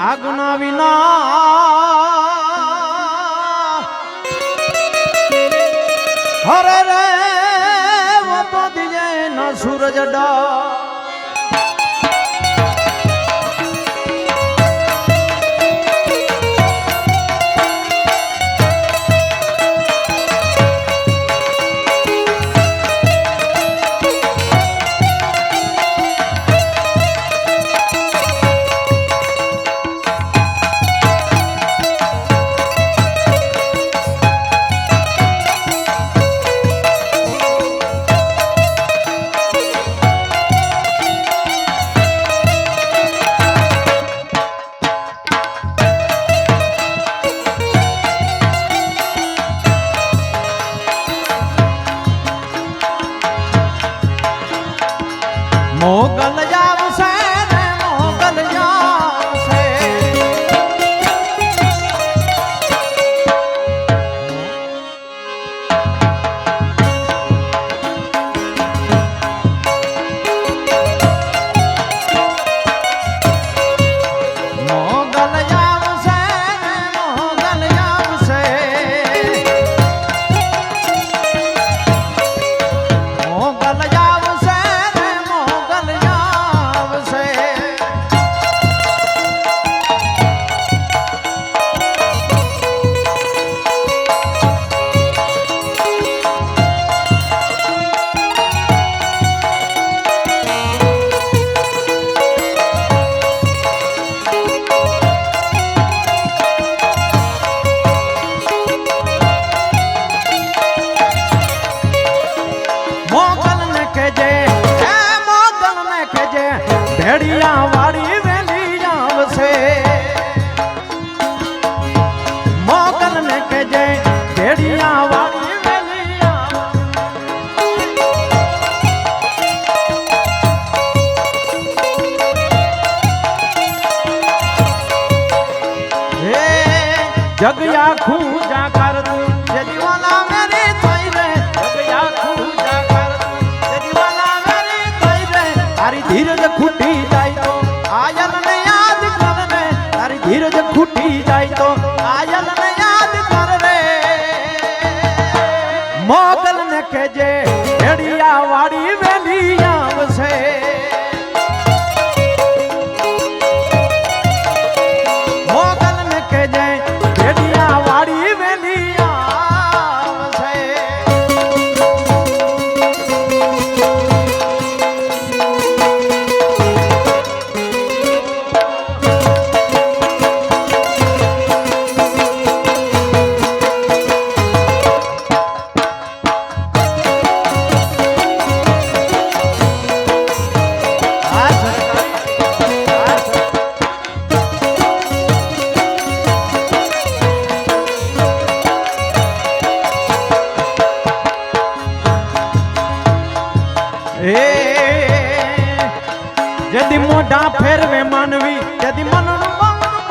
આ ગુના વિના જગ આખું જાકાર તું જે દીવાના મેરે થઈ રહે જગ આખું જાકાર તું જે દીવાના મેરે થઈ રહે તારી ધીરજ ખૂટી જાય તો આયલ ને યાદ કર રે તારી ધીરજ ખૂટી જાય તો આયલ ને યાદ કર રે મોગલ ને કેજે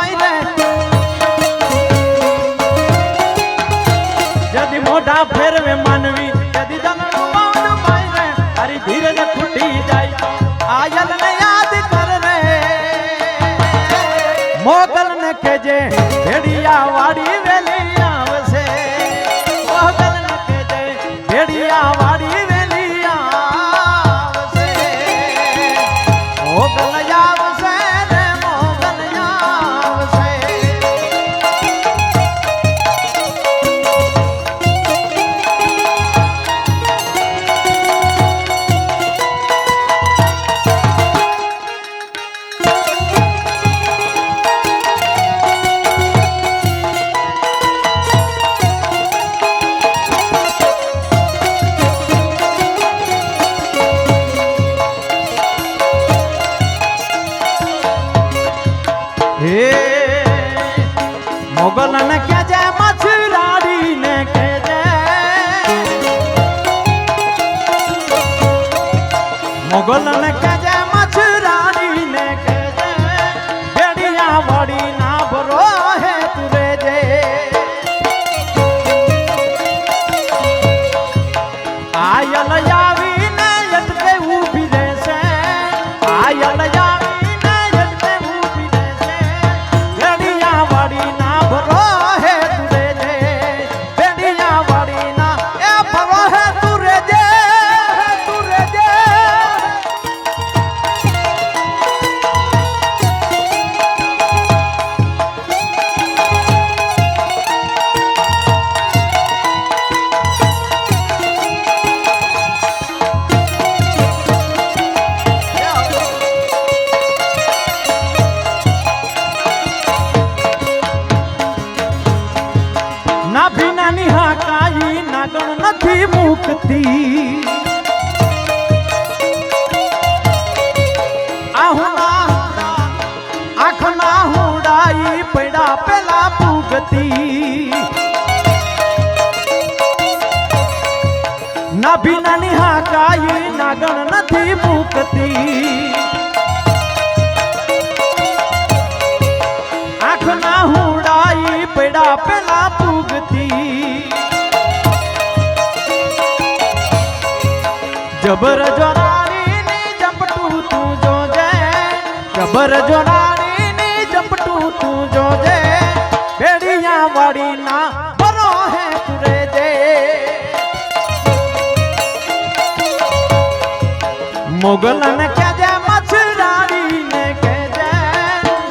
হয় রে। ನನ್ನ ಕ್ಯಾ ભરજો નાની ચપટું તું જોજે ભેડિયા વાળી ના મોગલન કેજે મછરાડી ને કેજે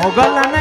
મોગલન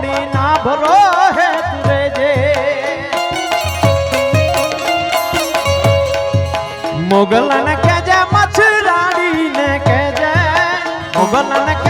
পারি না ভরো হে দূরে যে। মোগলান কে যে মাছ রাড়ি নে কে যে মোগলান কে